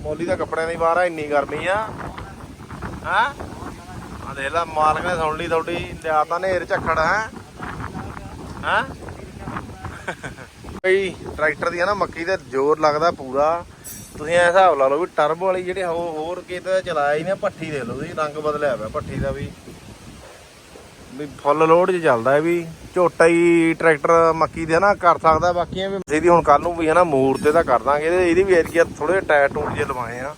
ਮੋਲੀ ਦਾ ਕੱਪੜਿਆਂ ਦੀ ਵਾਰ ਆ, ਇੰਨੀ ਗਰਮੀ ਆ। ਹਾਂ? ਆ ਦੇਖ ਲੈ, ਮਾਲਕ ਨੇ ਸੁਣ ਲਈ ਤੁਹਾਡੀ, ਲਿਆ ਤਾਂ ਨੇਰ ਝੱਖੜ, ਹੈ? ਹਾਂ? ਬਈ, ਟਰੈਕਟਰ ਦੀ ਆ ਨਾ ਮੱਕੀ ਤੇ ਜ਼ੋਰ ਲੱਗਦਾ ਪੂਰਾ। ਤੁਸੀਂ ਐ ਹਿਸਾਬ ਲਾ ਲਓ ਵੀ ਟਰਬੋ ਵਾਲੀ ਜਿਹੜੀ ਹੋਰ ਕਿਤੇ ਚਲਾਇਆ ਹੀ ਨਾ ਭੱਠੀ ਦੇ ਲਓ ਤੁਸੀਂ, ਰੰਗ ਬਦਲਿਆ ਪਿਆ ਭੱਠੀ ਦਾ ਵੀ। ਵੀ ਫੁੱਲ ਲੋਡ 'ਚ ਚੱਲਦਾ ਹੈ ਵੀ। ਝੋਟਾ ਹੀ ਟਰੈਕਟਰ ਮੱਕੀ ਦੇ ਨਾ ਕਰ ਸਕਦਾ, ਬਾਕੀਆਂ ਵੀ ਇਹਦੀ ਹੁਣ ਕੱਲ ਨੂੰ ਵੀ ਹੈ ਨਾ ਮੂਰ ਤੇ ਤਾਂ ਕਰ ਦਾਂਗੇ, ਇਹਦੇ- ਇਹਦੀ ਵੀ ਏਰੀਆ ਥੋੜੇ ਟਾਇਰ ਟੂਰ ਜੇ ਲਵਾਏ ਆ।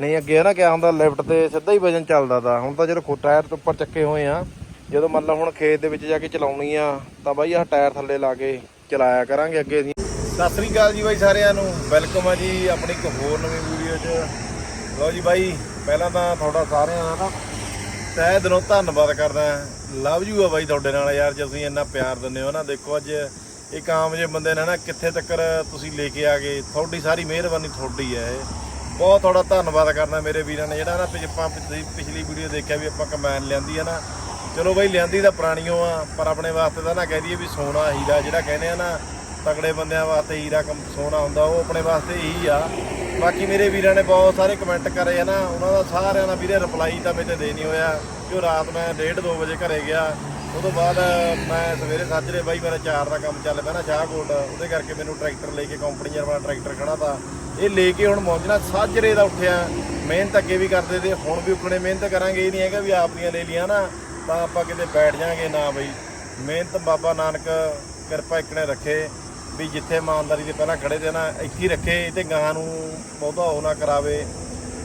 ਨਹੀਂ, ਅੱਗੇ ਹੈ ਨਾ ਕਿਆ ਹੁੰਦਾ, ਲਿਫਟ ਤੇ ਸਿੱਧਾ ਹੀ ਵਜਨ ਚੱਲਦਾ ਤਾ। ਹੁਣ ਤਾਂ ਜਦੋਂ ਖੋ ਟਾਇਰ ਤੋਂ ਉੱਪਰ ਚੱਕੇ ਹੋਏ ਆ, ਜਦੋਂ ਮੰਨ ਲਓ ਹੁਣ ਖੇਤ ਦੇ ਵਿੱਚ ਜਾ ਕੇ ਚਲਾਉਣੀ ਆ, ਤਾਂ ਬਾਈ ਆਹ ਟਾਇਰ ਥੱਲੇ ਲਾ ਕੇ ਚਲਾਇਆ ਕਰਾਂਗੇ ਅੱਗੇ ਅਸੀਂ ਸਤਿ ਸ੍ਰੀ ਅਕਾਲ ਜੀ ਬਾਈ ਸਾਰਿਆਂ ਨੂੰ, ਵੈਲਕਮ ਆ ਜੀ ਆਪਣੀ ਇੱਕ ਹੋਰ ਨਵੀਂ ਵੀਡੀਓ 'ਚ। ਲਓ ਜੀ ਬਾਈ, ਪਹਿਲਾਂ ਤਾਂ ਤੁਹਾਡਾ ਸਾਰਿਆਂ ਦਾ ਨਾ ਤਹਿ ਦਿਲੋਂ ਧੰਨਵਾਦ ਕਰਦਾ। ਲਵ ਯੂ ਆ ਬਾਈ ਤੁਹਾਡੇ ਨਾਲ ਯਾਰ, ਜੇ ਤੁਸੀਂ ਇੰਨਾ ਪਿਆਰ ਦਿੰਦੇ ਹੋ ਨਾ, ਦੇਖੋ ਅੱਜ ਇੱਕ ਆਮ ਜਿਹੇ ਬੰਦੇ ਨੇ ਨਾ ਕਿੱਥੇ ਤੱਕ ਤੁਸੀਂ ਲੈ ਕੇ ਆ ਗਏ। ਤੁਹਾਡੀ ਸਾਰੀ ਮਿਹਰਬਾਨੀ ਤੁਹਾਡੀ ਹੈ ਇਹ। ਬਹੁਤ ਤੁਹਾਡਾ ਧੰਨਵਾਦ ਕਰਦਾ ਮੇਰੇ ਵੀਰਾਂ ਨੇ। ਜਿਹੜਾ ਨਾ ਪਿਛ- ਆਪਾਂ ਪਿਛਲੀ ਪਿਛਲੀ ਵੀਡੀਓ ਦੇਖਿਆ ਵੀ ਆਪਾਂ ਕਮੈਨ ਲਿਆਂਦੀ ਹੈ ਨਾ। ਚਲੋ ਬਾਈ, ਲਿਆਂਦੀ ਤਾਂ ਪੁਰਾਣੀਓ ਆ, ਪਰ ਆਪਣੇ ਵਾਸਤੇ ਤਾਂ ਨਾ ਕਹਿ ਦਈਏ ਵੀ ਸੋਨਾ ਹੀਰਾ, ਜਿਹੜਾ ਕਹਿੰਦੇ ਆ ਨਾ ਤਗੜੇ ਬੰਦਿਆਂ ਵਾਸਤੇ ਹੀਰਾ ਕਮ ਸੋਨਾ ਹੁੰਦਾ, ਉਹ ਆਪਣੇ ਵਾਸਤੇ ਇਹੀ ਆ। ਬਾਕੀ ਮੇਰੇ ਵੀਰਾਂ ਨੇ ਬਹੁਤ ਸਾਰੇ ਕਮੈਂਟ ਕਰੇ ਹੈ ਨਾ, ਉਹਨਾਂ ਦਾ ਸਾਰਿਆਂ ਦਾ ਵੀਰੇ ਰਿਪਲਾਈ ਤਾਂ ਮੇਰੇ ਤੇ ਦੇ ਨਹੀਂ ਹੋਇਆ। ਕਿਉਂ ਰਾਤ ਮੈਂ 1:30 2 ਵਜੇ ਘਰੇ ਗਿਆ, ਉਦੋਂ ਬਾਅਦ ਮੈਂ ਸਵੇਰੇ ਸਾਜਰੇ ਬਾਈ ਮੇਰਾ ਚਾਰ ਦਾ ਕੰਮ ਚੱਲ ਪਿਆ ਨਾ ਸ਼ਾਹਕੋਟ ਉਹਦੇ ਕਰਕੇ ਮੈਨੂੰ ਟਰੈਕਟਰ ਲੈ ਕੇ ਕੰਪਨੀ ਵਾਲਾ ਟਰੈਕਟਰ ਖੜਾ ਤਾ। ਇਹ ਲੈ ਕੇ ਹੁਣ ਮੌਜਣਾ ਸਾਜਰੇ ਦਾ ਉੱਠਿਆ। ਮਿਹਨਤ ਅੱਗੇ ਵੀ ਕਰਦੇ ਤੇ ਹੁਣ ਵੀ ਉੱਠਣੇ, ਮਿਹਨਤ ਕਰਾਂਗੇ, ਇਹ ਨਹੀਂ ਹੈਗਾ ਵੀ ਆਪ ਦੀਆਂ ਲੈ ਲੀਆਂ ਨਾ, ਤਾਂ ਆਪਾਂ ਕਿਤੇ ਬੈਠ ਜਾਾਂਗੇ ਨਾ ਬਈ। ਮਿਹਨਤ ਬਾਬਾ ਨਾਨਕ, ਕਿਰਪਾ ਇੱਕ ਨੇ ਰੱਖੇ। ਵੀ ਜਿੱਥੇ ਇਮਾਨਦਾਰੀ ਦੇ ਪਹਿਲਾਂ ਖੜੇ ਤੇ ਨਾ ਇੱਥੇ ਹੀ ਰੱਖੇ ਤੇ ਗਾਂ ਨੂੰ ਬਹੁਤਾ ਉਹ ਨਾ ਕਰਾਵੇ।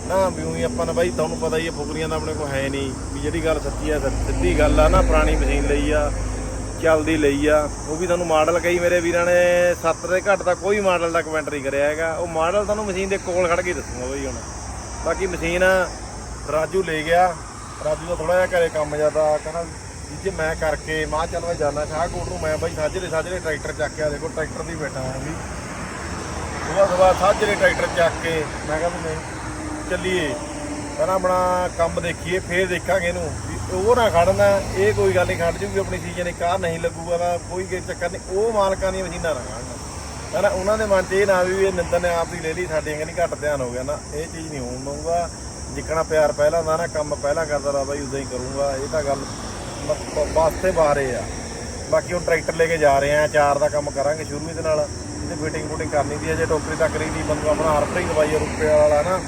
ਨਾ ਵੀ ਉਹੀ ਆਪਾਂ ਨੇ ਬਾਈ, ਤੁਹਾਨੂੰ ਪਤਾ ਹੀ ਹੈ ਫੁਕਰੀਆਂ ਦਾ ਆਪਣੇ ਕੋਲ ਹੈ ਨਹੀਂ। ਵੀ ਜਿਹੜੀ ਗੱਲ ਸੱਚੀ ਆ ਸਿੱਧੀ ਗੱਲ ਆ, ਨਾ ਪੁਰਾਣੀ ਮਸ਼ੀਨ ਲਈ ਆ, ਚੱਲਦੀ ਲਈ ਆ। ਉਹ ਵੀ ਤੁਹਾਨੂੰ ਮਾਡਲ ਕਈ ਮੇਰੇ ਵੀਰਾਂ ਨੇ 7 ਦੇ ਘੱਟ ਤਾਂ ਕੋਈ ਮਾਡਲ ਦਾ ਕਮੈਂਟ ਨਹੀਂ ਕਰਿਆ ਹੈਗਾ। ਉਹ ਮਾਡਲ ਤੁਹਾਨੂੰ ਮਸ਼ੀਨ ਦੇ ਕੋਲ ਖੜ ਕੇ ਦੱਸੂਗਾ ਬਈ ਹੁਣ। ਬਾਕੀ ਮਸ਼ੀਨ ਰਾਜੂ ਲੈ ਗਿਆ। ਰਾਜੂ ਦਾ ਥੋੜਾ ਜਿਹਾ ਘਰੇ ਕੰਮ ਜ਼ਿਆਦਾ ਕਹਿੰਦਾ ਵੀ ਜੇ ਮੈਂ ਕਰਕੇ ਮਾਂ ਚੱਲ ਮੈਂ ਜਾਣਾ ਸ਼ਾਹਕੋਟ ਨੂੰ, ਮੈਂ ਬਾਈ ਸਾਜਰੇ ਸਾਜਰੇ ਟਰੈਕਟਰ ਚੱਕਿਆ ਦੇਖੋ, ਟਰੈਕਟਰ ਦੀ ਬੈਠਾ ਹਾਂ ਵੀ। ਸੁਬਾਹ ਸੁਬਾਹ ਸਾਜਰੇ ਟਰੈਕਟਰ ਚੱਕ ਕੇ, ਮੈਂ ਕਿਹਾ ਵੀ ਨਹੀਂ, ਚੱਲੀਏ। ਪਹਿਲਾਂ ਆਪਣਾ ਕੰਮ ਦੇਖੀਏ, ਫੇਰ ਦੇਖਾਂਗੇ ਇਹਨੂੰ। ਵੀ ਉਹ ਨਾ ਖੜਨਾ, ਇਹ ਕੋਈ ਗੱਲ ਨਹੀਂ, ਖੜ ਜੂਗੀ ਆਪਣੀ ਸੀਜ਼ਨ ਇੱਕ ਆ ਨਹੀਂ ਲੱਗੂਗਾ ਤਾਂ ਕੋਈ ਚੱਕਰ ਨਹੀਂ। ਉਹ ਮਾਲਕਾਂ ਦੀਆਂ ਮਸ਼ੀਨਾਂ ਨਾ ਖੜਨ ਕਹਿੰਦਾ ਉਹਨਾਂ ਦੇ ਮਨ 'ਚ ਇਹ ਨਾ ਵੀ ਇਹ ਨਿੰਦਨ ਨੇ ਆਪ ਦੀ ਲੈ ਲਈ, ਸਾਡੀਆਂ ਕਹਿੰਦੀ ਘੱਟ ਧਿਆਨ ਹੋ ਗਿਆ ਨਾ, ਇਹ ਚੀਜ਼ ਨਹੀਂ ਹੋਣ ਦਊਗਾ। ਜਿੱਕਣਾ ਪਿਆਰ ਪਹਿਲਾਂ ਦਾ ਨਾ, ਕੰਮ ਪਹਿਲਾਂ ਕਰਦਾ ਰਹਾ, ਬਾਈ ਉਦਾਂ ਹੀ ਕਰੂੰਗਾ, ਇਹ ਤਾਂ ਗੱਲ ਬੱਸ ਵਾਸਤੇ ਬਾਹਰੇ ਆ। ਬਾਕੀ ਹੁਣ ਟਰੈਕਟਰ ਲੈ ਕੇ ਜਾ ਰਹੇ ਆ, ਚਾਰ ਦਾ ਕੰਮ ਕਰਾਂਗੇ ਸ਼ੁਰੂ ਇਹਦੇ ਨਾਲ। ਇਹਦੀ ਫਿਟਿੰਗ ਫੁਟਿੰਗ ਕਰਨੀ ਦੀ ਅਜੇ ਟੋਕਰੀ ਤੱਕ ਦੀ ਬੰਦੂ ਆਪਣਾ ਹਰਪ੍ਰੀਤ ਬਾਈ ਰੁਪਏ ਵਾਲਾ ਨਾ,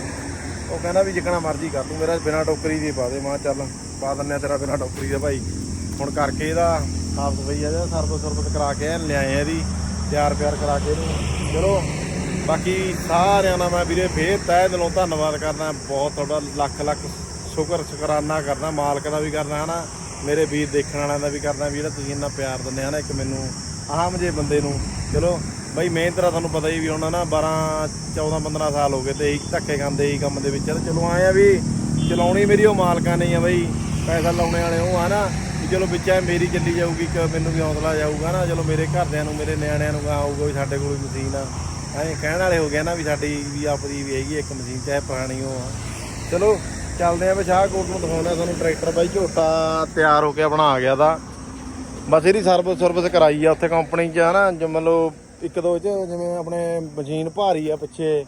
ਉਹ ਕਹਿੰਦਾ ਵੀ ਜਿੱਕਣਾ ਮਰਜ਼ੀ ਕਰ, ਤੂੰ ਮੇਰਾ ਬਿਨਾ ਟੋਕਰੀ ਦੀ ਪਾ ਦੇ। ਮਾਂ ਚੱਲ, ਪਾ ਦਿੰਨੇ ਆ ਤੇਰਾ ਬਿਨਾ ਟੋਕਰੀ ਦਾ ਭਾਈ। ਹੁਣ ਕਰਕੇ ਇਹਦਾ ਸਾਫ਼ ਸਫ਼ਾਈ ਆ ਜਿਹੜਾ ਸਰਵਿਸ ਸਰਵਿਸ ਕਰਾ ਕੇ ਐਨ ਲਿਆਏ ਆ ਇਹਦੀ, ਤਿਆਰ ਪਿਆਰ ਕਰਾ ਕੇ ਇਹਨੂੰ। ਚਲੋ, ਬਾਕੀ ਸਾਰਿਆਂ ਦਾ ਮੈਂ ਵੀਰੇ ਫੇਰ ਤਹਿ ਦਿਲੋਂ ਧੰਨਵਾਦ ਕਰਦਾ। ਬਹੁਤ ਤੁਹਾਡਾ ਲੱਖ ਲੱਖ ਸ਼ੁਕਰ, ਸ਼ੁਕਰਾਨਾ ਕਰਦਾ, ਮਾਲਕ ਦਾ ਵੀ ਕਰਦਾ, ਹਨਾ। ਮੇਰੇ ਵੀਰ ਦੇਖਣ ਵਾਲਿਆਂ ਦਾ ਵੀ ਕਰਦਾ ਵੀ ਜਿਹੜਾ ਤੁਸੀਂ ਇੰਨਾ ਪਿਆਰ ਦਿੰਦੇ ਹਨਾ ਇੱਕ ਮੈਨੂੰ ਆਹਮ ਜੇ ਬੰਦੇ ਨੂੰ। ਚਲੋ, ਬਈ ਮਿਹਨਤ ਦਾ ਤੁਹਾਨੂੰ ਪਤਾ ਹੀ ਵੀ ਹੁਣ ਨਾ 12 14 15 ਸਾਲ ਹੋ ਗਏ ਤੇ ਇਹੀ ਧੱਕੇ ਖਾਂਦੇ, ਇਹੀ ਕੰਮ ਦੇ ਵਿੱਚ ਚਲੋ ਆਏ ਆ ਵੀ ਚਲਾਉਣੀ ਮੇਰੀ ਉਹ ਮਾਲਕਾਂ ਨੇ ਆ ਬਈ, ਪੈਸਾ ਲਾਉਣੇ ਵਾਲੇ ਉਹ ਆ ਨਾ, ਵੀ ਚਲੋ ਵਿੱਚ ਐ ਮੇਰੀ ਚੱਲੀ ਜਾਊਗੀ, ਇੱਕ ਮੈਨੂੰ ਵੀ ਹੌਸਲਾ ਜਾਊਗਾ ਨਾ, ਚਲੋ ਮੇਰੇ ਘਰਦਿਆਂ ਨੂੰ, ਮੇਰੇ ਨਿਆਣਿਆਂ ਨੂੰ ਆਊਗਾ ਵੀ ਸਾਡੇ ਕੋਲ ਮਸ਼ੀਨ ਆ। ਐਂ ਕਹਿਣ ਵਾਲੇ ਹੋ ਗਏ ਨਾ ਵੀ ਸਾਡੀ ਵੀ ਆਪਦੀ ਵੀ ਹੈਗੀ ਇੱਕ ਮਸ਼ੀਨ, ਚਾਹੇ ਪੁਰਾਣੀ ਉਹ ਆ। ਚਲੋ ਚੱਲਦੇ ਆ ਵਿਸ਼ਾਹਕੋਟ ਨੂੰ ਦਿਖਾਉਂਦੇ ਆ ਤੁਹਾਨੂੰ ਟਰੈਕਟਰ ਬਾਈ, ਝੋਟਾ ਤਿਆਰ ਹੋ ਕੇ ਆਪਣਾ ਆ ਗਿਆ ਦਾ। ਬਸ ਇਹਦੀ ਸਰਵਿਸ ਸਰਵਿਸ ਕਰਾਈ ਆ ਉੱਥੇ ਕੰਪਨੀ 'ਚ ਆ ਨਾ ਜਿਵੇਂ ਮੰਨ ਲਓ ਇੱਕ ਦੋ 'ਚ ਜਿਵੇਂ ਆਪਣੇ ਮਸ਼ੀਨ ਭਾਰੀ ਆ ਪਿੱਛੇ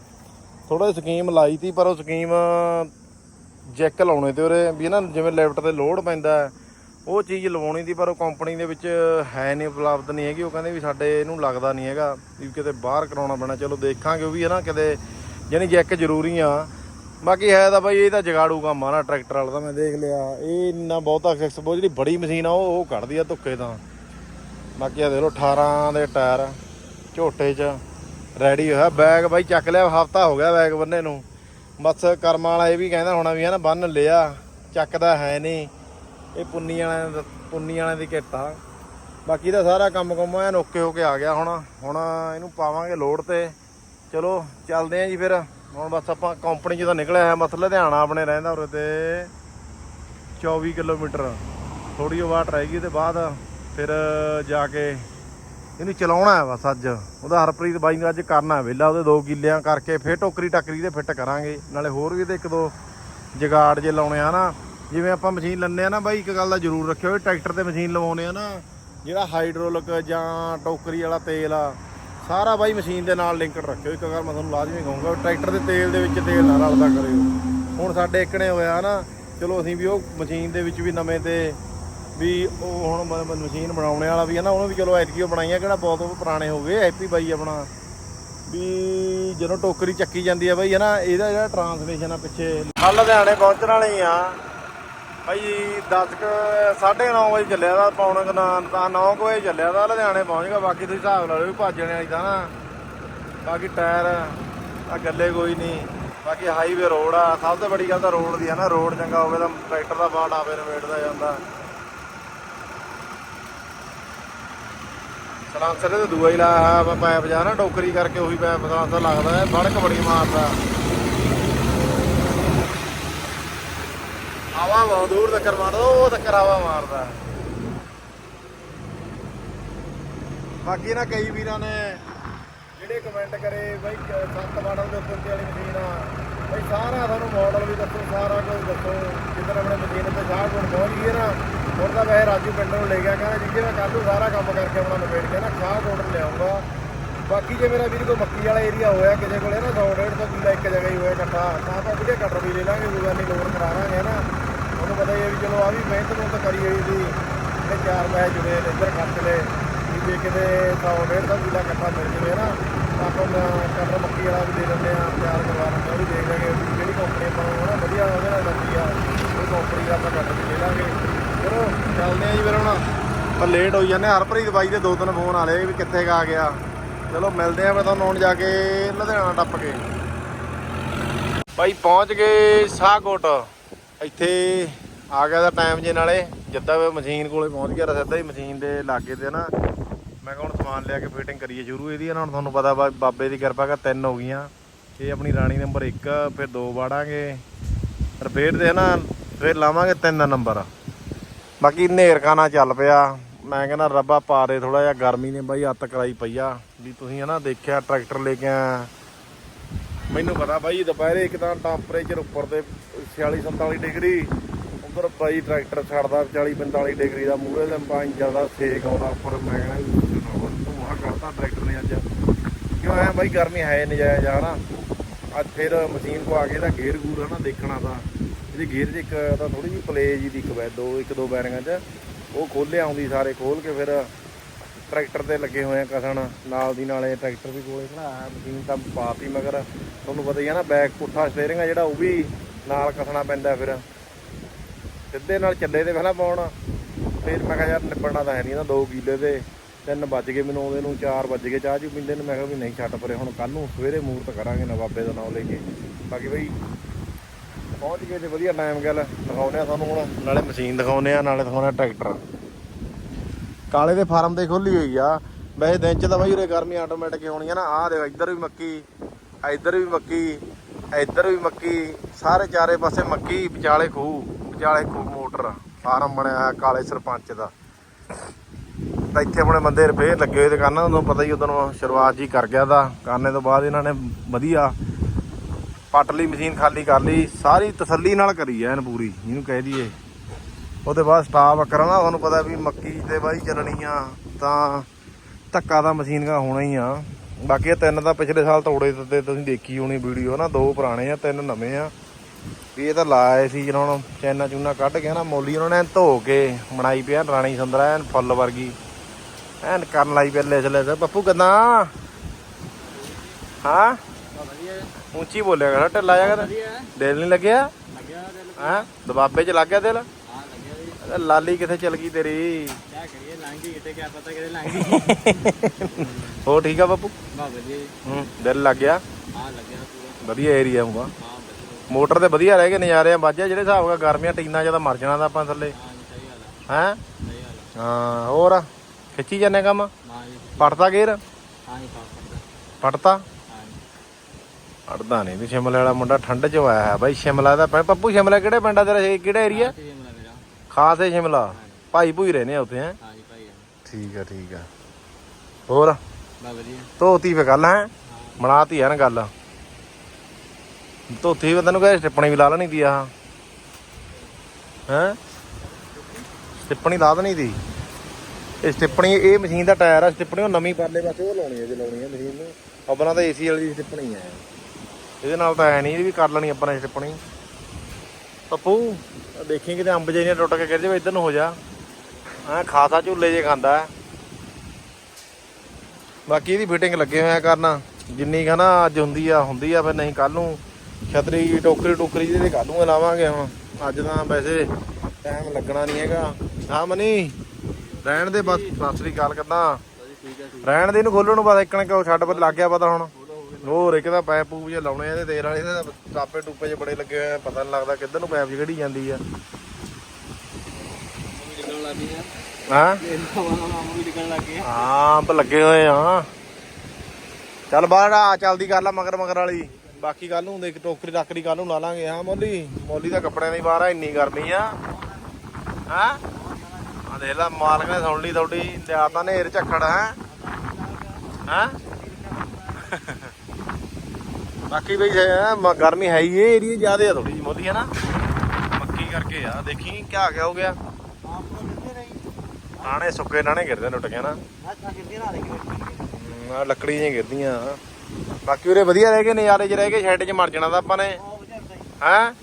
ਥੋੜਾ ਸਕੀਮ ਲਾਈ ਤੀ, ਪਰ ਉਹ ਸਕੀਮ ਜੈਕ ਲਾਉਣੇ ਤੇ ਉਹਰੇ ਵੀ ਨਾ ਜਿਵੇਂ ਲੈਫਟ ਤੇ ਲੋਡ ਪੈਂਦਾ ਉਹ ਚੀਜ਼ ਲਵਾਉਣੀ ਦੀ ਪਰ ਉਹ ਕੰਪਨੀ ਦੇ ਵਿੱਚ ਹੈ ਨਹੀਂ ਉਪਲਬਧ ਨਹੀਂ ਹੈਗੀ। ਉਹ ਕਹਿੰਦੇ ਵੀ ਸਾਡੇ ਇਹਨੂੰ ਲੱਗਦਾ ਨਹੀਂ ਹੈਗਾ ਵੀ ਕਿਤੇ ਬਾਹਰ ਕਰਾਉਣਾ ਪੈਣਾ। ਚਲੋ ਦੇਖਾਂਗੇ ਉਹ ਵੀ ਹੈ ਨਾ ਕਿਤੇ, ਯਾਨੀ ਜੈਕ ਜ਼ਰੂਰੀ ਆ। ਬਾਕੀ ਹੈ ਤਾਂ ਬਾਈ, ਇਹ ਤਾਂ ਜਗਾੜੂ ਕੰਮ ਆ ਨਾ, ਟਰੈਕਟਰ ਵਾਲਾ ਤਾਂ ਮੈਂ ਦੇਖ ਲਿਆ। ਇਹ ਇੰਨਾ ਬਹੁਤਾ ਐਕਸਪੋ ਜਿਹੜੀ ਬੜੀ ਮਸ਼ੀਨ ਆ, ਉਹ ਉਹ ਕੱਢਦੀ ਆ ਧੁੱਕੇ ਤਾਂ। ਬਾਕੀ ਆ ਦੇਖ ਲਓ 18 ਦੇ ਟਾਇਰ, ਝੋਟੇ 'ਚ। ਰੈਡੀ ਹੋਇਆ ਬੈਗ ਬਾਈ ਚੱਕ ਲਿਆ, ਹਫਤਾ ਹੋ ਗਿਆ ਬੈਗ ਬੰਨੇ ਨੂੰ। ਬਸ ਕਰਮਾਂ ਵਾਲਾ ਇਹ ਵੀ ਕਹਿੰਦਾ ਹੋਣਾ ਵੀ ਹੈ ਨਾ, ਬੰਨ ਲਿਆ, ਚੱਕਦਾ ਹੈ ਨਹੀਂ। ਇਹ ਪੁੰਨੀ ਵਾਲਿਆਂ ਦਾ ਪੁੰਨੀ ਵਾਲਿਆਂ ਦੀ ਕਿਰਤ ਆ। ਬਾਕੀ ਦਾ ਸਾਰਾ ਕੰਮ ਕੰਮ ਐਨ ਓਕੇ ਹੋ ਕੇ ਆ ਗਿਆ ਹੁਣ। ਹੁਣ ਇਹਨੂੰ ਪਾਵਾਂਗੇ ਲੋਡ ਤੇ। ਚਲੋ, ਚੱਲਦੇ ਆਂ ਜੀ ਫਿਰ। ਹੁਣ ਬਸ ਆਪਾਂ ਕੰਪਨੀ ਜਦੋਂ ਨਿਕਲਿਆ ਹੈ ਮਤਲਬ ਲੁਧਿਆਣਾ ਆਪਣੇ ਰਹਿੰਦਾ ਉਰੇ ਤੇ 24 ਕਿਲੋਮੀਟਰ। ਥੋੜੀ ਵਾਟ ਰਹਿ ਗਈ ਉਹਦੇ ਬਾਅਦ ਫਿਰ ਜਾ ਕੇ ਇਹਨੂੰ ਚਲਾਉਣਾ ਹੈ ਬਸ ਅੱਜ। ਉਹਦਾ ਹਰਪ੍ਰੀਤ ਬਾਈ ਨੂੰ ਅੱਜ ਕਰਨਾ ਹੈ ਵਿਹਲਾ, ਉਹਦੇ ਦੋ ਕਿੱਲਿਆਂ ਕਰਕੇ ਫਿਰ ਟੋਕਰੀ ਟੱਕਰੀ ਤੇ ਫਿੱਟ ਕਰਾਂਗੇ। ਨਾਲੇ ਹੋਰ ਵੀ ਇਹਦੇ ਇੱਕ ਦੋ ਜਗਾੜ ਜੇ ਲਾਉਣੇ ਆ ਨਾ, ਜਿਵੇਂ ਆਪਾਂ ਮਸ਼ੀਨ ਲੈਂਦੇ ਆ ਨਾ ਬਾਈ, ਇੱਕ ਗੱਲ ਦਾ ਜ਼ਰੂਰ ਰੱਖਿਓ, ਇਹ ਟਰੈਕਟਰ ਤੇ ਮਸ਼ੀਨ ਲਵਾਉਨੇ ਆ ਨਾ, ਜਿਹੜਾ ਹਾਈਡ੍ਰੋਲਿਕ ਜਾਂ ਟੋਕਰੀ ਵਾਲਾ ਤੇਲ ਆ ਸਾਰਾ ਬਾਈ ਮਸ਼ੀਨ ਦੇ ਨਾਲ ਲਿੰਕਡ ਰੱਖਿਓ। ਇੱਕ ਗੱਲ ਮੈਂ ਤੁਹਾਨੂੰ ਲਾਜ਼ਮੀ ਕਹੂੰਗਾ, ਟਰੈਕਟਰ ਦੇ ਤੇਲ ਦੇ ਵਿੱਚ ਤੇਲ ਨਾ ਰਲਦਾ ਕਰਿਓ। ਹੁਣ ਸਾਡੇ ਇੱਕਣੇ ਹੋਇਆ ਨਾ, ਚਲੋ ਅਸੀਂ ਵੀ ਉਹ ਮਸ਼ੀਨ ਦੇ ਵਿੱਚ ਵੀ ਨਵੇਂ ਤੇ ਵੀ ਉਹ ਹੁਣ ਮਸ਼ੀਨ ਬਣਾਉਣੇ ਵਾਲਾ ਵੀ ਹੈ ਨਾ, ਉਹਨੂੰ ਵੀ ਚਲੋ ਐਤਕੀ ਉਹ ਬਣਾਈਆਂ, ਕਿਹੜਾ ਬਹੁਤ ਪੁਰਾਣੇ ਹੋ ਗਏ ਐਪੀ ਬਾਈ ਆਪਣਾ। ਵੀ ਜਦੋਂ ਟੋਕਰੀ ਚੱਕੀ ਜਾਂਦੀ ਆ ਬਾਈ ਹੈ ਨਾ ਇਹਦਾ ਜਿਹੜਾ ਟਰਾਂਸਮਿਸ਼ਨ ਆ ਪਿੱਛੇ। ਲੁਧਿਆਣੇ ਪਹੁੰਚਣ ਵਾਲੇ ਆ। ਭਾਈ 10 ਕ 9:30 ਵਜੇ ਚੱਲਿਆ ਦਾ, ਪੌਣੇ ਕੁ ਨਾ 9 ਵਜੇ ਚੱਲਿਆ ਦਾ, ਲੁਧਿਆਣੇ ਪਹੁੰਚ ਗਿਆ। ਬਾਕੀ ਤੁਸੀਂ ਹਿਸਾਬ ਲਾ ਲਓ ਵੀ ਭਾਜਣੇ ਵਾਲੀ ਤਾਂ ਨਾ। ਬਾਕੀ ਟਾਇਰ, ਆ ਗੱਲੇ ਕੋਈ ਨਹੀਂ। ਬਾਕੀ ਹਾਈਵੇ ਰੋਡ ਆ, ਸਭ ਤੋਂ ਬੜੀ ਗੱਲ ਤਾਂ ਰੋਡ ਦੀ ਆ ਨਾ। ਰੋਡ ਚੰਗਾ ਹੋਵੇ ਤਾਂ ਟਰੈਕਟਰ ਦਾ ਬਾਟ ਆਵੇ ਨਵੇੜਦਾ ਜਾਂਦਾ। ਸਲਾਂਸਰ ਤੇ ਦੂਆ ਹੀ ਲਾਇਆ ਹੋਇਆ ਪੈਪ ਜਾ ਨਾ, ਟੋਕਰੀ ਕਰਕੇ ਉਹੀ ਪੈਪ ਸਲਾਂਸਰ ਲੱਗਦਾ ਹੈ। ਬੜਕ ਬੜੀ ਮਾਰਦਾ। ਹਵਾ ਬਹੁਤ ਦੂਰ ਤੱਕ ਮਾਰਦਾ ਉਹ ਤੱਕ ਹਵਾ ਮਾਰਦਾ। ਬਾਕੀ ਨਾ ਕਈ ਵੀਰਾਂ ਨੇ ਜਿਹੜੇ ਕਮੈਂਟ ਕਰੇ, ਬਈ ਸੱਤ ਮਾਡਲ ਦੇ ਉੱਪਰ ਵਾਲੀ ਮਸ਼ੀਨ ਆ। ਬਈ, ਸਾਰਾ ਤੁਹਾਨੂੰ ਮਾਡਲ ਵੀ ਦੱਸੋ, ਸਾਰਾ ਕੁਝ ਦੱਸੋ। ਕਿੱਧਰ ਆਪਣੇ ਮਸ਼ੀਨ ਤੇ ਸ਼ਾਹ ਕੋਲ ਪਹੁੰਚ ਗਈ ਨਾ, ਹੁਣ ਤਾਂ ਵੈਸੇ ਰਾਜੂ ਪਿੰਡ ਨੂੰ ਲੈ ਗਿਆ, ਕਹਿੰਦਾ ਜੀ ਮੈਂ ਕੱਲ ਨੂੰ ਸਾਰਾ ਕੰਮ ਕਰਕੇ ਆਪਣਾ ਨਿਬੇੜ ਕੇ ਨਾ ਸ਼ਾਹ ਕੋਲ ਲਿਆਉਂਗਾ। ਬਾਕੀ ਜੇ ਮੇਰਾ ਵੀਰ ਕੋ ਮੱਕੀ ਵਾਲਾ ਏਰੀਆ ਹੋਇਆ, ਕਿਸੇ ਕੋਲੇ ਨਾ 100 150 ਕਿੱਲਾ ਇੱਕ ਜਗ੍ਹਾ ਹੀ ਹੋਇਆ ਇਕੱਠਾ, ਤਾਂ ਆਪਾਂ ਵੀਡੀਓ ਕਟਰ ਵੀ ਲੈ ਲਾਂਗੇ, ਕੋਈ ਗੱਲ ਨਹੀਂ ਲੋਡ ਕਰਾ ਲਾਂਗੇ ਨਾ। ਪਤਾ ਹੀ ਹੈ ਵੀ ਚਲੋ ਆ ਵੀ ਮਿਹਨਤ ਨੂੰ ਤਾਂ ਕਰੀ ਹੋਈ ਸੀ। ਇਹ ਚਾਰ ਪੈਸੇ ਜੁੜੇ ਨੇ, ਇੱਧਰ ਖਰਚ ਲਏ। ਵੀ ਜੇ ਕਿਤੇ 100 150 ਕਿੱਲਾ ਇਕੱਠਾ ਮਿਲ ਜਵੇ ਨਾ, ਤਾਂ ਆਪਾਂ ਕਟਰ ਮੱਕੀ ਵਾਲਾ ਵੀ ਦੇ ਦਿੰਦੇ ਆ ਤਿਆਰ ਕਰਵਾ ਲੈਂਦੇ ਉਹ ਵੀ ਦੇਖ ਲਾਂਗੇ ਜਿਹੜੀ ਕੰਪਨੀ ਆਪਾਂ ਨੂੰ ਨਾ ਵਧੀਆ ਉਹਦੇ ਨਾਲ ਲੱਗੀ ਆ। ਉਹ ਕੰਪਨੀ ਦਾ ਆਪਾਂ ਕਟਰ ਵੀ ਲੈ ਲਾਂਗੇ ਚਲੋ, ਚੱਲਦੇ ਆ ਜੀ ਫਿਰ ਹੁਣ। ਆਪਾਂ ਲੇਟ ਹੋਈ ਜਾਂਦੇ ਆ। ਹਰਪ੍ਰੀਤ ਬਾਈ ਦੇ ਦੋ ਤਿੰਨ ਫੋਨ ਆਲੇ ਵੀ ਕਿੱਥੇ ਕੁ ਆ ਗਿਆ। ਚਲੋ, ਮਿਲਦੇ ਆ ਮੈਂ ਤੁਹਾਨੂੰ ਹੁਣ ਜਾ ਕੇ ਲੁਧਿਆਣਾ ਟੱਪ ਕੇ। ਭਾਈ ਪਹੁੰਚ ਗਏ ਸਾਹਕੋਟ ਇੱਥੇ ਆ ਗਿਆ ਦਾ ਟਾਈਮ ਜੇ ਨਾਲੇ, ਜਿੱਦਾਂ ਵੀ ਮਸ਼ੀਨ ਕੋਲੇ ਪਹੁੰਚ ਗਿਆ ਸਿੱਧਾ ਹੀ ਮਸ਼ੀਨ ਦੇ ਲਾਗੇ ਤੇ ਨਾ ਮੈਂ ਕਿਹਾ ਹੁਣ ਸਮਾਨ ਲਿਆ ਕੇ ਫਿਟਿੰਗ ਕਰੀਏ ਸ਼ੁਰੂ, ਇਹਦੀ ਨਾ ਹੁਣ ਤੁਹਾਨੂੰ ਪਤਾ ਬਾਬੇ ਦੀ ਕਿਰਪਾ ਕਰ ਤਿੰਨ ਹੋ ਗਈਆਂ, ਇਹ ਆਪਣੀ ਰਾਣੀ ਨੰਬਰ 1 ਫਿਰ ਦੋ ਵਾੜਾਂਗੇ ਰਿਪੇਅਰ ਦੇ ਨਾ ਫਿਰ ਲਾਵਾਂਗੇ ਤਿੰਨ ਨੰਬਰ ਬਾਕੀ ਨੇਰਕਾਨਾ ਚੱਲ ਪਿਆ, ਮੈਂ ਕਹਿੰਦਾ ਰੱਬਾ ਪਾ ਦੇ ਥੋੜਾ ਜਿਹਾ, ਗਰਮੀ ਨੇ ਬਾਈ ਅੱਤ ਕਰਾਈ ਪਈ ਆ, ਵੀ ਤੁਸੀਂ ਹਨਾ ਦੇਖਿਆ ਟਰੈਕਟਰ ਲੈ ਕੇ ਆ ਮੈਨੂੰ ਪਤਾ ਬਾਈ, ਦੁਪਹਿਰੇ ਇੱਕ ਤਾਂ ਟੈਂਪਰੇਚਰ ਉੱਪਰ ਤੇ 46 47 ਡਿਗਰੀ ਉੱਧਰ ਬਾਈ ਟਰੈਕਟਰ ਛੱਡਦਾ 40 45 ਡਿਗਰੀ ਦਾ ਮੂਹਰੇ ਤੇ ਪੰਜ ਜ਼ਿਆਦਾ ਸੇਕ ਆਉਂਦਾ ਉੱਪਰ। ਮੈਂ ਕਹਿੰਦਾ ਧੂਆ ਕਰਤਾ ਟਰੈਕਟਰ ਨੇ ਅੱਜ। ਕਿਉਂ ਐ ਬਾਈ, ਗਰਮੀ ਹੈ ਨਜਾਇਜ਼ ਆ ਨਾ। ਅੱਜ ਫਿਰ ਮਸ਼ੀਨ ਕੋ ਆ ਕੇ ਤਾਂ ਗੇਅਰ ਗੂਰ ਨਾ ਦੇਖਣਾ ਤਾਂ। ਇਹਦੇ ਗੇਅਰ 'ਚ ਇੱਕ ਤਾਂ ਥੋੜੀ ਜਿਹੀ ਪਲੇ ਜੀ ਦੀ ਇੱਕ ਦੋ ਇੱਕ ਦੋ ਬੈਰਿੰਗਾਂ 'ਚ। ਉਹ ਖੋਲੇ ਆਉਂਦੀ ਸਾਰੇ ਖੋਲ ਕੇ ਫਿਰ ਟਰੈਕਟਰ ਤੇ ਲੱਗੇ ਹੋਏ ਆ ਕਸਣ। ਨਾਲ ਦੀ ਨਾਲੇ ਟਰੈਕਟਰ ਵੀ ਕੋਲੇ ਖੜਾਇਆ ਮਸ਼ੀਨ ਤਾਂ ਪਾਤੀ, ਮਗਰ ਤੁਹਾਨੂੰ ਪਤਾ ਹੀ ਆ ਨਾ, ਬੈਕ ਪੁੱਠਾ ਸਟੀਅਰਿੰਗ ਆ ਜਿਹੜਾ, ਉਹ ਵੀ ਨਾਲ ਕਸਣਾ ਪੈਂਦਾ ਫਿਰ। ਸਿੱਧੇ ਨਾਲ ਚੱਲੇ ਤੇ ਪਹਿਲਾਂ ਪਾਉਣ। ਫਿਰ ਮੈਂ ਕਿਹਾ ਯਾਰ ਨਿਬੜਨਾ ਤਾਂ ਹੈ ਨਹੀਂ ਨਾ 2 ਕਿੱਲੇ ਦੇ ਤਿੰਨ ਵੱਜ ਗਏ ਮੈਨੂੰ ਆਉਂਦੇ ਨੂੰ 4 ਵੱਜ ਗਏ, ਚਾਹ ਚੂ ਪੀਂਦੇ ਨੂੰ। ਮੈਂ ਕਿਹਾ ਵੀ ਨਹੀਂ ਛੱਡ ਪਰੇ, ਹੁਣ ਕੱਲ ਨੂੰ ਸਵੇਰੇ ਮੂਰਤ ਕਰਾਂਗੇ ਨਾ ਬਾਬੇ ਦਾ ਨਾਮ ਲੈ ਕੇ। ਬਾਕੀ ਬਈ, ਪਹੁੰਚ ਗਏ ਤੇ ਵਧੀਆ ਟਾਈਮ ਗੱਲ ਦਿਖਾਉਂਦੇ ਆ ਤੁਹਾਨੂੰ ਹੁਣ। ਨਾਲੇ ਮਸ਼ੀਨ ਦਿਖਾਉਂਦੇ ਆ, ਨਾਲੇ ਦਿਖਾਉਂਦੇ ਆ ਟਰੈਕਟਰ। ਕਾਲੇ ਦੇ ਫਾਰਮ ਤੇ ਖੋਲੀ ਹੋਈ ਆ। ਵੈਸੇ ਦਿਨ ਚ ਤਾਂ ਬਾਈ ਉਰੇ ਗਰਮੀ ਆਟੋਮੈਟਿਕ ਹੋਣੀ ਆ ਨਾ। ਆਹ ਦੇਖ, ਇੱਧਰ ਵੀ ਮੱਕੀ, ਇੱਧਰ ਵੀ ਮੱਕੀ, ਇੱਧਰ ਵੀ ਮੱਕੀ, ਸਾਰੇ ਚਾਰੇ ਪਾਸੇ ਮੱਕੀ, ਵਿਚਾਲੇ ਖੂਹ। ਵਿਚਾਲੇ ਖੂਹ ਮੋਟਰ ਫਾਰਮ ਬਣਿਆ ਹੋਇਆ ਕਾਲੇ ਸਰਪੰਚ ਦਾ। ਤਾਂ ਇੱਥੇ ਆਪਣੇ ਬੰਦੇ ਰਿਪੇਅਰ ਲੱਗੇ ਹੋਏ ਦੁਕਾਨਾਂ, ਤੁਹਾਨੂੰ ਪਤਾ ਹੀ ਉਦੋਂ ਸ਼ੁਰੂਆਤ ਜੀ ਕਰ ਗਿਆ ਦਾ। ਕਰਨੇ ਤੋਂ ਬਾਅਦ ਇਹਨਾਂ ਨੇ ਵਧੀਆ ਪੱਟ ਲਈ, ਮਸ਼ੀਨ ਖਾਲੀ ਕਰ ਲਈ, ਸਾਰੀ ਤਸੱਲੀ ਨਾਲ ਕਰੀ ਐਨ ਪੂਰੀ, ਇਹਨੂੰ ਕਹਿ ਦਈਏ। ਉਹਦੇ ਬਾਅਦ ਸਟਾਫ ਕਰਾਂਗਾ ਤੁਹਾਨੂੰ ਪਤਾ ਵੀ ਮੱਕੀ ਤੇ ਬਾਈ ਚੱਲਣੀ ਆ ਤਾਂ ਧੱਕਾ ਦਾ ਮਸ਼ੀਨ ਦਾ ਹੋਣਾ ਹੀ ਆ। ਬਾਕੀ ਇਹ ਤਿੰਨ ਤਾਂ ਪਿਛਲੇ ਸਾਲ ਤੋੜੇ ਦਿੱਤੇ, ਤੁਸੀਂ ਦੇਖੀ ਹੋਣੀ ਵੀਡੀਓ ਨਾ, ਦੋ ਪੁਰਾਣੇ ਆ, ਤਿੰਨ ਨਵੇਂ ਆ। ਵੀ ਇਹ ਤਾਂ ਲਾਏ ਸੀ ਜਦੋਂ ਹੁਣ ਚੈਨਾ ਚੂਨਾ ਕੱਢ ਕੇ ਨਾ ਮੋਲੀ ਉਹਨਾਂ ਨੇ ਧੋ ਕੇ ਬਣਾਈ ਪਿਆ ਰਾਣੀ ਸੁੰਦਰਾ ਐਨ ਫੁੱਲ ਵਰਗੀ। ਐਨ ਕਰਨ ਲਈ ਪਿਆ ਲਿਸ ਲਿਸ ਪੱਪੂ ਗੰਦਾ ਹਾਂ? ਉੱਚੀ ਬੋਲਿਆ ਕਰ ਢਿੱਲਾ ਜਾ ਕਰ। ਦਿਲ ਨਹੀਂ ਲੱਗਿਆ? ਹਾਂ? ਦਬਾਬੇ ਚ ਲੱਗ ਗਿਆ ਦਿਲ? ਲਾਲੀ ਕਿੱਥੇ ਚਲ ਗਈ ਤੇਰੀ? ਕਿਆ ਕਰੀਏ ਲੰਘੀ ਕਿਤੇ ਕਿਆ ਪਤਾ ਕਿਤੇ ਲੰਘੀ ਹੋ ਠੀਕ ਆ ਬਾਪੂ? ਬਾ ਵਧੀਆ ਹੂੰ ਦਿਲ ਲੱਗ ਗਿਆ? ਹਾਂ ਲੱਗਿਆ ਵਧੀਆ ਏਰੀਆ ਹੋਊਗਾ ਮੋਟਰ ਤੇ ਵਧੀਆ ਰਹਿ ਗਏ ਨਜ਼ਾਰੇ ਆ ਬਾਜਿਆ ਜਿਹੜੇ ਹਿਸਾਬ ਨਾਲ ਗਰਮੀਆਂ ਟੀਨਾ ਜ਼ਿਆਦਾ ਮਰ ਜਾਣਾ ਤਾਂ ਆਪਾਂ ਥੱਲੇ। ਹਾਂ ਹਾਂ? ਹੋਰ? ਖਿੱਚੀ ਜਾਂਦੇ ਕੰਮ? ਪੜਤਾ ਗੇਰ ਪੜਤਾ? ਅੜਦਾ ਨਹੀਂ ਵੀ ਸ਼ਿਮਲੇ ਵਾਲਾ ਮੁੰਡਾ ਠੰਡ ਚ ਆਇਆ ਹੈ ਬਾਈ ਸ਼ਿਮਲਾ ਦਾ ਪੱਪੂ ਸ਼ਿਮਲਾ ਕਿਹੜੇ ਪਿੰਡ ਆ ਤੇਰਾ? ਕਿਹੜਾ ਏਰੀਆ ਖਾਸ ਹੈ ਸ਼ਿਮਲਾ। ਭਾਈ ਭੂਈ ਰਹਿੰਦੇ ਆ ਉੱਥੇ ਹੈ? ਠੀਕ ਆ ਠੀਕ ਆ। ਹੋਰ? ਬਾ ਵਧੀਆ। ਧੋਤੀ ਵੇ ਗੱਲ ਹੈ? ਬਣਾਤੀ ਨਾ ਗੱਲ। ਧੋਤੀ ਵੀ ਤੈਨੂੰ ਕਹੇ ਟਿੱਪਣੀ ਵੀ ਲਾ ਲੈਣੀ ਦੀ ਆਹ ਹੈ? ਟਿੱਪਣੀ ਲਾ ਦੇਣੀ ਦੀ। ਇਹ ਸਟਿੱਪਣੀ, ਇਹ ਮਸ਼ੀਨ ਦਾ ਟਾਇਰ ਆ, ਸਟਿੱਪਣੀ ਉਹ ਨਵੀਂ ਪਰਲੇ ਪਾਸੇ ਉਹ ਲਾਉਣੀ ਹੈ ਜੇ ਲਾਉਣੀ ਹੈ ਮਸ਼ੀਨ ਨੂੰ। ਆਪਣਾ ਤਾਂ ਏਸੀ ਵਾਲੀ ਸਟਿੱਪਣੀ ਹੈ ਇਹਦੇ ਨਾਲ ਤਾਂ ਐ ਨਹੀਂ ਇਹ ਵੀ ਕਰ ਲੈਣੀ ਆਪਾਂ ਨੇ ਸਟਿੱਪਣੀ। ਪੱਪੂ ਦੇਖੀ ਕਿਤੇ ਅੰਬ ਜੇ ਨੇ ਟੁੱਟ ਕੇ ਗਿਰ ਜਾਵੇ, ਇੱਧਰ ਨੂੰ ਹੋ ਜਾ। ਐ ਖਾਸਾ ਝੂਲੇ ਜੇ ਖਾਂਦਾ ਬਾਕੀ ਇਹਦੀ ਫਿਟਿੰਗ ਲੱਗੇ ਹੋਇਆ ਕਰਨਾ। ਜਿੰਨੀ ਕਾ ਅੱਜ ਹੁੰਦੀ ਆ ਹੁੰਦੀ ਆ, ਫਿਰ ਨਹੀਂ ਕੱਲ ਨੂੰ। ਛਤਰੀ ਟੋਕਰੀ ਟੋਕਰੀ ਜਿਹਦੇ ਕੱਲ ਨੂੰ ਲਾਵਾਂਗੇ ਹੁਣ? ਅੱਜ ਤਾਂ ਵੈਸੇ ਟਾਈਮ ਲੱਗਣਾ ਨਹੀਂ ਹੈਗਾ। ਹਾਂ, ਮਨੀ, ਰਹਿਣ ਦੇ ਬਸ, ਸਤਿ ਸ੍ਰੀ ਅਕਾਲ ਕਿੱਦਾਂ ਰਹਿਣ ਦੇ ਇਹਨੂੰ ਖੋਲਣ ਨੂੰ ਬਸ ਇੱਕਣ ਕਿਉਂ ਛੱਡ ਪਰ ਲੱਗ ਗਿਆ ਪਤਾ ਹੁਣ। ਹੋਰ ਇੱਕ ਤਾਂ ਪੈਪ ਪੂਪ ਜੇ ਲਾਉਣੇ ਆ ਇਹਦੇ ਤੇਲ ਵਾਲੇ ਦੇ ਟਾਪੇ ਟੂਪੇ ਜੇ ਬੜੇ ਲੱਗੇ ਹੋਏ ਆ, ਪਤਾ ਨਹੀਂ ਲੱਗਦਾ ਕਿੱਧਰ ਨੂੰ ਪੈਪ ਜਿਹੜੀ ਜਾਂਦੀ ਆ। ਹਾਂ? ਹਾਂ ਪਰ ਲੱਗੇ ਹੋਏ ਆ। ਚੱਲ ਬਾਹਰ ਆ, ਚੱਲਦੀ ਕਰ ਲਾ ਮਗਰ ਮਗਰ ਵਾਲੀ। ਬਾਕੀ ਕੱਲ ਨੂੰ ਦੇਖ ਟੋਕਰੀ ਟਾਕਰੀ ਕੱਲ ਨੂੰ ਲਾ ਲਾਂਗੇ। ਹਾਂ ਮੋਲੀ। ਮੋਲੀ ਦਾ ਕੱਪੜਿਆਂ ਦੀ ਬਾਹਰ ਆ ਇੰਨੀ ਗਰਮੀ ਆ। ਹਾਂ? ਆ ਦੇਖ ਲੈ ਮਾਲਕ ਨੇ ਸੁਣ ਲਈ ਤੁਹਾਡੀ ਤਾਂ ਨੇਰ ਝੱਖੜ ਹੈ? ਹਾਂ? ਬਾਕੀ ਬਈ ਗਰਮੀ ਹੈ ਹੀ ਇਹ ਏਰੀਆ ਜ਼ਿਆਦਾ ਆ ਥੋੜੀ ਜਿਹੀ ਮੋਲੀ ਹੈ ਨਾ? ਮੱਕੀ ਕਰਕੇ ਆ ਦੇਖੀ ਕਿਆ ਕਿਆ ਹੋ ਗਿਆ? ਨੂੰ ਟਾਣੇ ਸੁੱਕੇ ਟਾਣੇ ਗਿਰਦੇ ਟੁੱਟ ਨਾ? ਆ ਤਾਂ ਕਿੰਨੇ ਨਾਲ ਦੇਖੀ ਆ। ਲੱਕੜੀ ਜਿਹੀਆਂ ਗਿਰਦੀਆਂ। ਬਾਕੀ ਉਰੇ ਵਧੀਆ ਰਹਿ ਗਏ ਨਜ਼ਾਰੇ 'ਚ ਰਹਿ ਕੇ ਸ਼ੈੱਡ 'ਚ ਮਰ ਜਾਣਾ ਤਾਂ ਆਪਾਂ ਨੇ। ਹੈ?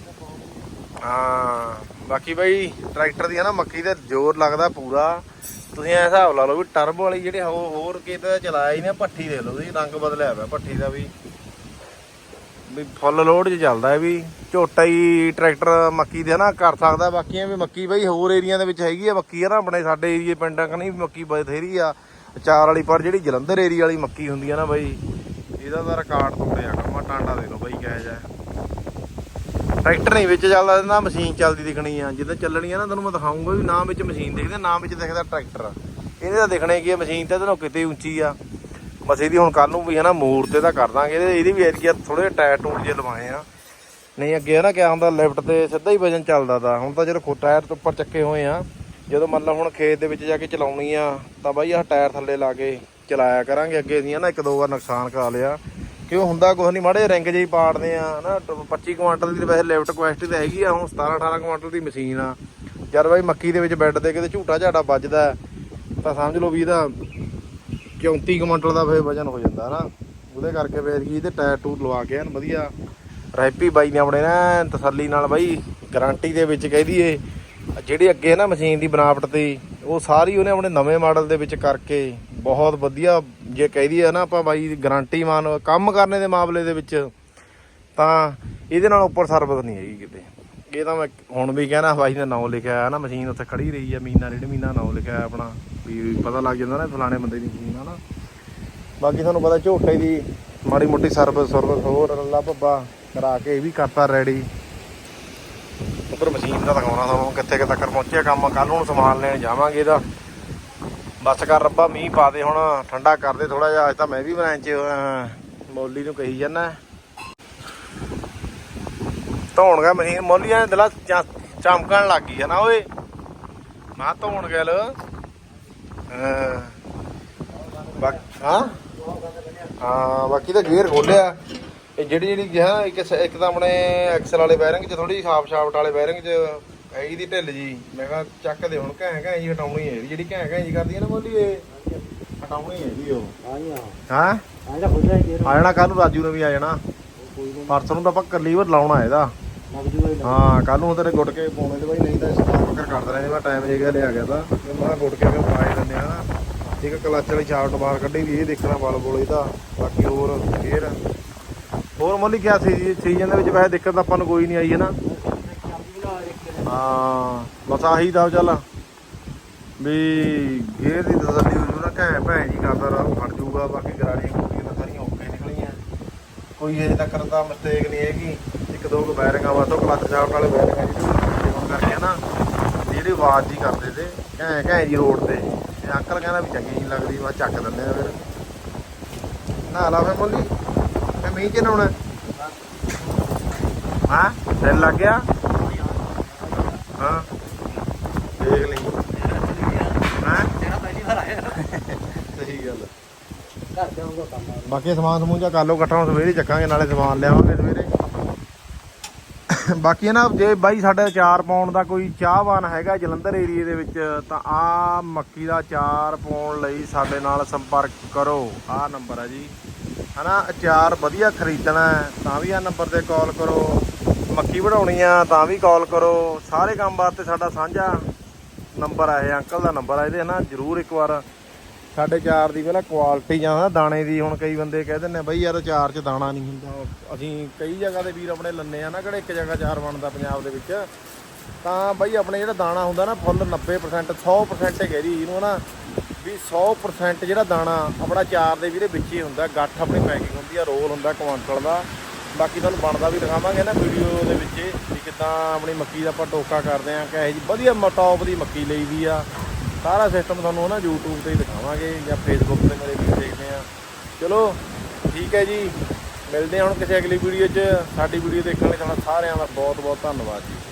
ਹਾਂ, ਬਾਕੀ ਬਈ ਟਰੈਕਟਰ ਦੀ ਆ ਨਾ ਮੱਕੀ ਤੇ ਜ਼ੋਰ ਲੱਗਦਾ ਪੂਰਾ। ਤੁਸੀਂ ਐ ਹਿਸਾਬ ਲਾ ਲਓ ਵੀ ਟਰਬੋ ਵਾਲੀ ਜਿਹੜੇ ਹੋ- ਹੋਰ ਕਿਤੇ ਚਲਾਇਆ ਹੀ ਨਾ ਭੱਠੀ ਦੇ ਲਓ ਤੁਸੀਂ ਰੰਗ ਬਦਲਿਆ ਪਿਆ ਭੱਠੀ ਦਾ ਵੀ। ਵੀ ਫੁੱਲ ਲੋਡ 'ਚ ਚੱਲਦਾ ਹੈ ਵੀ। ਝੋਟਾ ਹੀ ਟਰੈਕਟਰ ਮੱਕੀ ਦੇ ਨਾ ਕਰ ਸਕਦਾ ਬਾਕੀਆਂ ਵੀ ਮੱਕੀ ਬਈ ਹੋਰ ਏਰੀਆ ਦੇ ਵਿੱਚ ਹੈਗੀ ਆ, ਮੱਕੀ ਆ ਨਾ ਆਪਣੇ ਸਾਡੇ ਏਰੀਏ ਪਿੰਡਾਂ ਕਨੀ ਵੀ ਮੱਕੀ ਬਥੇਰੀ ਆ। ਚਾਰ ਵਾਲੀ ਪਰ ਜਿਹੜੀ ਜਲੰਧਰ ਏਰੀਆ ਵਾਲੀ ਮੱਕੀ ਹੁੰਦੀ ਆ ਨਾ ਬਈ ਇਹਦਾ ਤਾਂ ਰਿਕਾਰਡ ਤੋੜਿਆ ਕੰਮਾ ਟਾਂਡਾ ਦੇ ਲਓ ਬਈ ਕਹਿ ਜਾ ਟਰੈਕਟਰ ਨਹੀਂ ਵਿੱਚ ਚੱਲਦਾ, ਨਾ ਮਸ਼ੀਨ ਚੱਲਦੀ ਦਿਖਣੀ ਆ। ਜਿੱਦਾਂ ਚੱਲਣੀ ਆ ਨਾ, ਤੁਹਾਨੂੰ ਮੈਂ ਦਿਖਾਉਂਗਾ ਵੀ ਨਾ ਵਿੱਚ ਮਸ਼ੀਨ ਦਿਖਦੇ, ਨਾ ਵਿੱਚ ਦਿਖਦਾ ਟਰੈਕਟਰ। ਇਹਦੇ ਤਾਂ ਦਿਖਣੇ ਕੀ ਆ, ਮਸ਼ੀਨ ਤਾਂ ਇਹਦੇ ਨਾਲੋਂ ਕਿਤੇ ਉੱਚੀ ਆ। ਬਸ ਇਹਦੀ ਹੁਣ ਕੱਲ ਨੂੰ ਵੀ ਹੈ ਨਾ ਮੂਰ ਤੇ ਤਾਂ ਕਰ ਦਾਂਗੇ, ਇਹਦੇ ਇਹਦੀ ਵੀ ਏਰੀਆ ਥੋੜੇ ਟਾਇਰ ਟੂਰ ਜੇ ਲਵਾਏ ਆ। ਨਹੀਂ, ਅੱਗੇ ਨਾ ਕਿਆ ਹੁੰਦਾ ਲਿਫਟ ਤੇ ਸਿੱਧਾ ਹੀ ਵਜਨ ਚੱਲਦਾ ਤਾ। ਹੁਣ ਤਾਂ ਜਦੋਂ ਖੋ ਟਾਇਰ ਤੋਂ ਉੱਪਰ ਚੱਕੇ ਹੋਏ ਆ, ਜਦੋਂ ਮੰਨ ਲਾ ਹੁਣ ਖੇਤ ਦੇ ਵਿੱਚ ਜਾ ਕੇ ਚਲਾਉਣੀ ਆ, ਤਾਂ ਬਾਈ ਆਹ ਟਾਇਰ ਥੱਲੇ ਲਾ ਕੇ ਚਲਾਇਆ ਕਰਾਂਗੇ ਅੱਗੇ ਅਸੀਂ ਨਾ, ਇੱਕ ਦੋ ਵਾਰ ਨੁਕਸਾਨ ਕਰਾ ਲਿਆ। ਕਿਉਂ ਹੁੰਦਾ ਕੁਝ ਨਹੀਂ ਮਾੜੇ ਰਿੰਗ ਜਿਹੀ ਪਾੜਦੇ ਆ ਨਾ 25 ਕੁਇੰਟਲ ਦੀ ਵੈਸੇ ਲਿਫਟ ਕੁਆਲਿਟੀ ਤਾਂ ਹੈਗੀ ਆ, ਹੁਣ 17 18 ਕੁਇੰਟਲ ਦੀ ਮਸ਼ੀਨ ਆ। ਜਦ ਬਾਈ ਮੱਕੀ ਦੇ ਵਿੱਚ ਬੈੱਡ ਤੇ ਕਿਤੇ ਝੂਟਾ ਝਾਟਾ ਵੱਜਦਾ ਤਾਂ ਸਮਝ ਲਓ ਵੀ ਇਹਦਾ 34 ਕੁਇੰਟਲ ਦਾ ਫੇਰ ਵਜਨ ਹੋ ਜਾਂਦਾ ਨਾ ਉਹਦੇ ਕਰਕੇ ਫੇਰ ਕੀ ਇਹਦੇ ਟਾਇਰ ਟੂਰ ਲਵਾ ਕੇ ਐਨ ਵਧੀਆ। ਰੈਪੀ ਬਾਈ ਨੇ ਆਪਣੇ ਨਾ ਤਸੱਲੀ ਨਾਲ ਬਾਈ, ਗਾਰੰਟੀ ਦੇ ਵਿੱਚ ਕਹਿ ਦਈਏ ਜਿਹੜੀ ਅੱਗੇ ਨਾ ਮਸ਼ੀਨ ਦੀ ਬਣਾਵਟ ਤੇ, ਉਹ ਸਾਰੀ ਉਹਨੇ ਆਪਣੇ ਨਵੇਂ ਮਾਡਲ ਦੇ ਵਿੱਚ ਕਰਕੇ ਬਹੁਤ ਵਧੀਆ ਜੇ ਕਹਿ ਦਈਏ ਨਾ ਆਪਾਂ ਬਾਈ ਦੀ ਗਾਰੰਟੀ ਮਾਨ ਕੰਮ ਕਰਨੇ ਦੇ ਮਾਮਲੇ ਦੇ ਵਿੱਚ, ਤਾਂ ਇਹਦੇ ਨਾਲ ਉੱਪਰ ਸਰਬਤ ਨਹੀਂ ਹੈਗੀ ਕਿਤੇ। ਇਹ ਤਾਂ ਮੈਂ ਹੁਣ ਵੀ ਕਹਿਣਾ, ਬਾਈ ਨੇ ਨਾਮ ਲਿਖਿਆ ਹੈ ਨਾ, ਮਸ਼ੀਨ ਉੱਥੇ ਖੜੀ ਰਹੀ ਆ ਮਹੀਨਾ ਡੇਢ ਮਹੀਨਾ ਨਾਮ ਲਿਖਿਆ ਆਪਣਾ, ਵੀ ਪਤਾ ਲੱਗ ਜਾਂਦਾ ਨਾ ਫਲਾਣੇ ਬੰਦੇ ਦੀ ਮਸ਼ੀਨ ਆ ਨਾ। ਬਾਕੀ ਤੁਹਾਨੂੰ ਪਤਾ ਝੋਟੇ ਦੀ ਮਾੜੀ ਮੋਟੀ ਸਰਵਿਸ ਸਰਵਿਸ ਹੋਰ ਰੱਲਾ ਭੱਬਾ ਕਰਾ ਕੇ ਇਹ ਵੀ ਕਰਤਾ ਰੈਡੀ ਉਧਰ ਮਸ਼ੀਨ ਦਾ ਦਿਖਾਉਣਾ ਤੁਹਾਨੂੰ ਕਿੱਥੇ ਕਿੱਥੇ ਤੱਕ ਪਹੁੰਚਿਆ ਕੰਮ ਕੱਲ ਨੂੰ ਸਮਾਨ ਲੈਣ ਜਾਵਾਂਗੇ ਇਹਦਾ। ਬਸ ਕਰ ਰੱਬਾ ਮੀਂਹ ਪਾ ਦੇ ਹੁਣ ਠੰਡਾ ਕਰ ਦੇ ਥੋੜਾ ਜਿਹਾ ਅੱਜ ਤਾਂ ਮੈਂ ਵੀ ਬਣਾਉਣ ਚ ਅਹ, ਨੂੰ ਕਹੀ ਜਾਂਦਾ। ਧੋਣ ਗਿਆ ਮਸ਼ੀਨ ਮੌਲੀਆਂ ਦੇ ਦਿਲਾ ਚਮਕਣ ਲੱਗ ਗਈ ਹੈ ਨਾ ਓਏ। ਮੈਂ ਧੋਣ ਗਿਆ ਲ। ਹਾਂ? ਹਾਂ ਬਾਕੀ ਤਾਂ ਗੇਅਰ ਖੋਲਿਆ। ਇਹ ਜਿਹੜੀ ਜਿਹੜੀ ਗਿਆ ਇੱਕ ਇੱਕ ਤਾਂ ਆਪਣੇ ਐਕਸਲ ਵਾਲੇ ਬੈਰਿੰਗ 'ਚ ਥੋੜੀ ਸ਼ਾਫ ਸ਼ਾਫਟ ਵਾਲੇ ਬੈਰਿੰਗ 'ਚ ਹੈਗੀ ਦੀ ਢਿੱਲ ਜੀ। ਮੈਂ ਕਿਹਾ ਚੱਕ ਦੇ ਹੁਣ ਘੈਂ ਘੈਂ ਜੀ ਹਟਾਉਣੀ ਹੈ। ਇਹਦੀ ਜਿਹੜੀ ਘੈਂ ਘੈਂ ਜੀ ਕਰਦੀ ਹੈ ਨਾ ਬੋਲੀ ਇਹ ਹਟਾਉਣੀ ਹੈ ਇਹਦੀ ਉਹ। ਹਾਂ? ਜੀ ਹਾਂ ਹੀ ਆ ਜਾਣਾ ਕੱਲ ਨੂੰ ਰਾਜੂ ਨੇ ਵੀ ਆ ਜਾਣਾ। ਪਰਸੋਂ ਨੂੰ ਤਾਂ ਆਪਾਂ ਕਲੀਵਰ ਲਾਉਣਾ ਇਹਦਾ। ਹੀ ਕੱਲ ਨੂੰ ਤੇਰੇ ਗੁੱਟ ਕੇ ਪਾਉਣੇ ਤੇ ਬਾਈ ਨਹੀਂ ਤਾਂ ਸਟਾਰ ਵਕਰ ਕਰ ਦੇਣਾ। ਮੈਂ ਟਾਈਮ ਜੇ ਗਿਆ ਲਿਆ ਗਿਆ ਤਾਂ। ਮੈਂ ਗੁੱਟ ਕੇ ਫਿਰ ਪਾਏ ਦਿੰਦੇ ਆ ਇੱਕ ਕਲਚ ਵਾਲੀ ਛਾਵਟ ਬਾਹਰ ਕੱਢੀ ਵੀ ਇਹ ਦੇਖਣਾ ਬਲ ਬੋਲ ਇਹਦਾ। ਬਾਕੀ ਹੋਰ ਫੇਰ। ਹੋਰ ਮੋਲੀ ਕਿਆ ਸੀ ਸੀਜ਼ਨ ਦੇ ਵਿੱਚ ਵੈਸੇ ਦਿੱਕਤ ਤਾਂ ਆਪਾਂ ਨੂੰ ਕੋਈ ਨਹੀਂ ਆਈ ਹੈ ਨਾ। ਹਾਂ, ਬਸ ਆਹੀ ਦਾ ਚੱਲ। ਵੀ ਗੇਰ ਦੀ ਤਸੱਲੀ ਹੋ ਜੂ ਨਾ ਘੈ ਭੈਣ ਜੀ ਕਰਦਾ ਰਹਾ ਖੜ ਜੂਗਾ, ਬਾਕੀ ਗਰਾਰੀਆਂ ਕੁੜੀਆਂ ਤਾਂ ਸਾਰੀਆਂ ਓਕੇ ਨਿਕਲੀਆਂ। ਕੋਈ ਅਜੇ ਤੱਕ ਦਾ ਮਿਸਟੇਕ ਨਹੀਂ ਹੈਗੀ। ਇੱਕ ਦੋ ਕੁ ਬੈਰਿੰਗਾਂ ਵਾਸਤੇ ਕਲੱਚ ਸ਼ਾਫਟ ਵਾਲੇ ਬੈਰਿੰਗਾਂ ਜਿਹੜੇ ਹੁਣ ਕਰਕੇ ਨਾ, ਜਿਹੜੀ ਆਵਾਜ਼ ਜੀ ਕਰਦੇ ਤੇ, ਘੈ ਘੈ ਜੀ ਰੋਡ ਤੇ। ਤੇ ਅੰਕਲ ਕਹਿੰਦਾ ਵੀ ਚੰਗੀ ਨਹੀਂ ਲੱਗਦੀ ਵਾ ਚੱਕ ਦਿੰਦੇ ਆ ਫਿਰ। ਨਾ ਲਾ ਫੇ ਮੁੱਲੀ। ਤੇ ਮੀਂਹ ਚ ਨਹਾਉਣਾ। ਹਾਂ? ਦਿਲ ਲੱਗ ਗਿਆ। ਹਾਂ। ਦੇਖ ਲਈ। ਹਾਂ? ਤੇਰਾ ਪਹਿਲੀ ਵਾਰ ਆਇਆ। ਸਹੀ ਗੱਲ ਘਰ ਜਾਊਗਾ ਕੰਮ ਬਾਕੀ ਸਮਾਨ ਸਮੂਨ ਜਾਂ ਕਰ ਲਓ ਇਕੱਠਾ ਹੁਣ ਸਵੇਰੇ ਚੱਕਾਂਗੇ ਨਾਲੇ ਸਮਾਨ ਲਿਆਵਾਂਗੇ ਸਵੇਰੇ। ਬਾਕੀ ਨਾ ਜੇ ਬਾਈ ਸਾਡੇ ਚਾਰ ਪਾਉਣ ਦਾ ਕੋਈ ਚਾਹਵਾਨ ਹੈਗਾ ਜਲੰਧਰ ਏਰੀਏ ਦੇ ਵਿੱਚ ਤਾਂ ਆ ਮੱਕੀ ਦਾ ਚਾਰ ਪਾਉਣ ਲਈ ਸਾਡੇ ਨਾਲ ਸੰਪਰਕ ਕਰੋ। ਆ ਨੰਬਰ ਹੈ ਜੀ ਹਨਾ ਅਚਾਰ ਵਧੀਆ ਖਰੀਦਣਾ ਤਾਂ ਵੀ ਆ ਨੰਬਰ ਤੇ ਕਾਲ ਕਰੋ। ਮੱਕੀ ਵਢਾਉਣੀ ਆ, ਤਾਂ ਵੀ ਕਾਲ ਕਰੋ। ਸਾਰੇ ਕੰਮ ਵਾਸਤੇ ਸਾਡਾ ਸਾਂਝਾ ਨੰਬਰ ਆ ਇਹ ਅੰਕਲ ਦਾ ਨੰਬਰ ਆ ਇਹਦੇ ਨਾ ਜਰੂਰ ਇੱਕ ਵਾਰ ਸਾਡੇ ਚਾਰ ਦੀ ਪਹਿਲਾਂ ਕੁਆਲਿਟੀ ਜਾਂ ਨਾ ਦਾਣੇ ਦੀ ਹੁਣ ਕਈ ਬੰਦੇ ਕਹਿ ਦਿੰਦੇ ਬਈ ਯਾਰ ਚਾਰ 'ਚ ਦਾਣਾ ਨਹੀਂ ਹੁੰਦਾ। ਅਸੀਂ ਕਈ ਜਗ੍ਹਾ ਦੇ ਵੀਰ ਆਪਣੇ ਲੰਨੇ ਆ ਨਾ, ਕਿਹੜੇ ਇੱਕ ਜਗ੍ਹਾ ਚਾਰ ਬਣਦਾ ਪੰਜਾਬ ਦੇ ਵਿੱਚ। ਤਾਂ ਬਈ ਆਪਣੇ ਜਿਹੜਾ ਦਾਣਾ ਹੁੰਦਾ ਨਾ, ਫੁੱਲ 90% 100% ਕਹਿ ਗੈਰੀ ਇਹਨੂੰ ਨਾ ਵੀ 100% ਜਿਹੜਾ ਦਾਣਾ ਆਪਣਾ ਚਾਰ ਦੇ ਵੀਰੇ ਵਿੱਚ ਹੀ ਹੁੰਦਾ, ਗੱਠ ਆਪਣੀ ਪੈਕਿੰਗ ਹੁੰਦੀ ਆ, ਰੋਲ ਹੁੰਦਾ, ਕੁਆਂਟਲ ਦਾ। ਬਾਕੀ ਤੁਹਾਨੂੰ ਬਣਦਾ ਵੀ ਦਿਖਾਵਾਂਗੇ ਨਾ ਵੀਡੀਓ ਦੇ ਵਿੱਚ ਵੀ ਕਿਦਾਂ ਆਪਣੀ ਮੱਕੀ ਦਾ ਆਪਾਂ ਟੋਕਾ ਕਰਦੇ ਆ ਕਿ ਇਹ ਜੀ ਵਧੀਆ ਟੌਪ ਦੀ ਮੱਕੀ ਲਈ ਦੀ ਆ। ਸਾਰਾ ਸਿਸਟਮ ਤੁਹਾਨੂੰ ਨਾ YouTube ਤੇ ਹੀ ਦਿਖਾਵਾਂਗੇ ਜਾਂ Facebook ਤੇ ਮੇਰੇ ਵੀ ਦੇਖਦੇ ਆ। ਚਲੋ, ਠੀਕ ਹੈ ਜੀ। ਮਿਲਦੇ ਹਾਂ ਹੁਣ ਕਿਸੇ ਅਗਲੀ ਵੀਡੀਓ 'ਚ। ਸਾਡੀ ਵੀਡੀਓ ਦੇਖਣ ਲਈ ਤੁਹਾਡਾ ਸਾਰਿਆਂ ਦਾ ਬਹੁਤ ਬਹੁਤ ਧੰਨਵਾਦ ਜੀ।